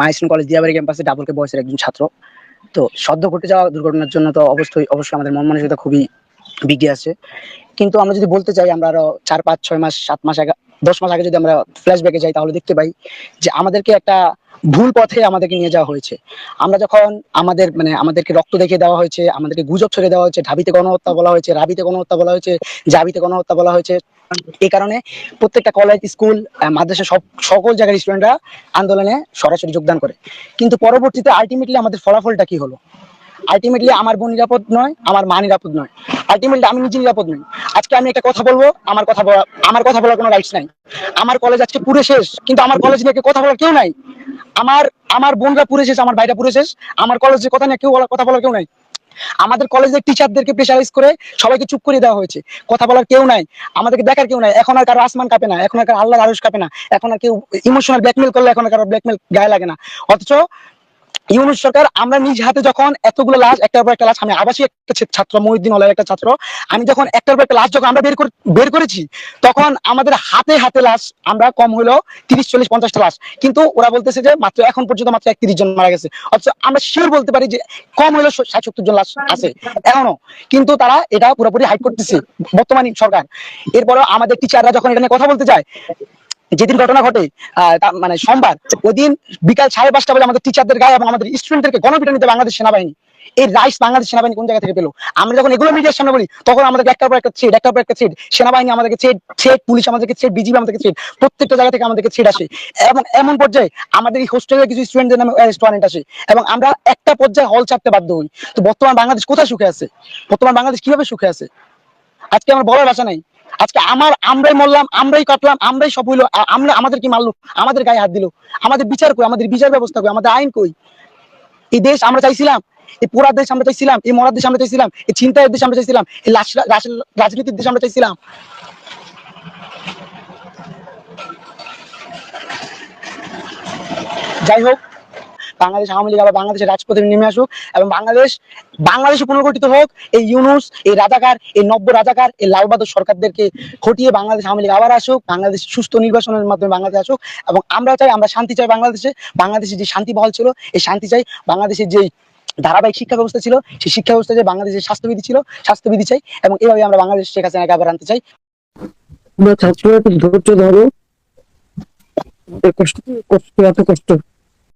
মাইসন college Diabari ক্যাম্পাসে double K বয়সের একজন ছাত্র। তো সদ্য ঘটে যাওয়া দুর্ঘটনার জন্য তো অবশ্যই অবশ্যই আমাদের মন মানসিকতা খুবই বিগে আছে। কিন্তু আমরা যদি বলতে চাই, আমরা আরও চার, পাঁচ, ছয় মাস, সাত মাস আগে, দশ মাস আগে যদি আমরা ফ্ল্যাশব্যাকে যাই, তাহলে দেখতে পাই যে আমাদেরকে একটা ভুল পথে আমাদেরকে নিয়ে যাওয়া হয়েছে। আমরা যখন আমাদের মানে আমাদেরকে রক্ত দেখে দেওয়া হয়েছে, আমাদেরকে গুজব ছড়িয়ে দেওয়া হয়েছে, ঢাবিতে গণহত্যা বলা হয়েছে, রাবিতে গণহত্যা বলা হয়েছে, জাবিতে গণহত্যা বলা হয়েছে এই কারণে প্রত্যেকটা কলেজ স্কুল মাদ্রাসা সব, সকল জায়গার স্টুডেন্টরা আন্দোলনে সরাসরি যোগদান করে। কিন্তু পরবর্তীতে আলটিমেটলি আমাদের ফলাফলটা কি হলো? আলটিমেটলি আমার বোন নিরাপদ নয়, আমার মা নিরাপদ নয়। আলটিমেটলি আমি নিজে নিরাপদ নই। আজকে আমি একটা কথা বলব, আমার কথা বলা, আমার কথা বলার কোনো রাইটস নাই। আমার কলেজ আজকে পুরো শেষ, কিন্তু আমার কলেজ নিয়ে কথা বলার কেউ নাই। আমার আমার বোনরা পুরো শেষ, আমার ভাইরা পুরো শেষ। আমার কলেজের কথা নিয়ে কেউ বলার, কথা বলার কেউ নাই। আমাদের কলেজের টিচারদেরকে প্রেশারাইজ করে সবাইকে চুপ করে দেওয়া হয়েছে। কথা বলার কেউ নাই, আমাদেরকে দেখার কেউ নাই। এখন আর কারও আসমান কাঁপে না, এখন আর কারও আল্লাহর আরশ কাঁপে না। এখন আর কেউ ইমোশনাল ব্ল্যাকমেল করলে এখন আর কারও ব্ল্যাকমেল গায়ে লাগে না। অথচ ইউনুস সরকার, আমরা নিজ হাতে যখন এতগুলো লাশ, একটার পর একটা লাশ, আমি আবাসিক একটা ছাত্র, মহিউদ্দিন হলের একটা ছাত্র, আমি যখন একটার পর একটা লাশ যখন আমরা বের করে বের করেছি, তখন আমাদের হাতে হাতে লাশ আমরা কম তিরিশ, চল্লিশ, পঞ্চাশটা লাশ। কিন্তু ওরা বলতেছে যে মাত্র এখন পর্যন্ত মাত্র একত্রিশ জন মারা গেছে। অথচ আমরা শিওর বলতে পারি যে কম হইল ষাট জন লাশ আছে। এখনও। কিন্তু তারা এটা পুরোপুরি হাইড করতেছে, বর্তমান সরকার। এরপরে আমাদের টিচাররা যখন এটা নিয়ে কথা বলতে যায় যেদিন ঘটনা ঘটে মানে সোমবার ওই দিন বিকাল সাড়ে পাঁচটা বাজে আমাদের টিচারদের গায়ে এবং আমাদের স্টুডেন্টদেরকে গণপিটানিতে বাংলাদেশ সেনাবাহিনী। এই রাইস বাংলাদেশ সেনাবাহিনী কোন জায়গা থেকে পেল? আমরা যখন এগুলো মিডিয়ার সামনে বলি, তখন আমাদেরকে একটার পর একটা থ্রেড একটার পর একটা থ্রেড সেনাবাহিনী আমাদেরকে থ্রেড থ্রেড পুলিশ আমাদেরকে থ্রেড বিজিবি আমাদেরকে থ্রেড প্রত্যেকটা জায়গা থেকে আমাদেরকে থ্রেড আসে। এবং এমন পর্যায়ে আমাদের এই হোস্টেলের কিছু স্টুডেন্টদের নামে রেস্টুরেন্ট আসে এবং আমরা একটা পর্যায়ে হল ছাড়তে বাধ্য হই। তো বর্তমান বাংলাদেশ কোথায় সুখে আছে? বর্তমান বাংলাদেশ কীভাবে সুখে আছে? আজকে আমার বলার ভাষা নাই। আজকে আমার, আমরাই মরলাম, আমরাই কাটলাম আমরাই সব হইল আমরা আমাদের কি মারলো আমাদের গায়ে হাত দিল। আমাদের বিচার কই? আমাদের বিচার ব্যবস্থা কই? আমাদের আইন কই? এই দেশ আমরা চাইছিলাম, এই পোড়ার দেশ আমরা চাইছিলাম, এই মরার দেশ আমরা চাইছিলাম, এই চিন্তায়ের দেশ আমরা চাইছিলাম, এই রাজনীতির দেশ আমরা চাইছিলাম। যাই হোক বাংলাদেশ আওয়ামী লীগ আবার বাংলাদেশের রাজপথে নেমে আসুক এবং বাংলাদেশ, বাংলাদেশে পুনর্গঠিত হোক, এই ইউনুস, এই রাজাকার, এই নব্য রাজাকার, এই লালবাদর সরকারদেরকে হটিয়ে বাংলাদেশ আওয়ামী লীগ আবার আসুক, বাংলাদেশ সুস্থ নির্বাচনের মাধ্যমে বাংলাদেশ আসুক এবং আমরা চাই, আমরা শান্তি চাই বাংলাদেশে। বাংলাদেশে যে শান্তি বহাল ছিল, এই শান্তি চাই। বাংলাদেশের যে ধারাবাহিক শিক্ষা ব্যবস্থা ছিল, সেই শিক্ষা ব্যবস্থা যে বাংলাদেশের স্বাস্থ্যবিধি ছিল, স্বাস্থ্যবিধি চাই এবং এভাবে আমরা বাংলাদেশ শেখ হাসিনাকে আবার আনতে চাই। ধৈর্য ধরো। কষ্ট কষ্ট, এত কষ্ট।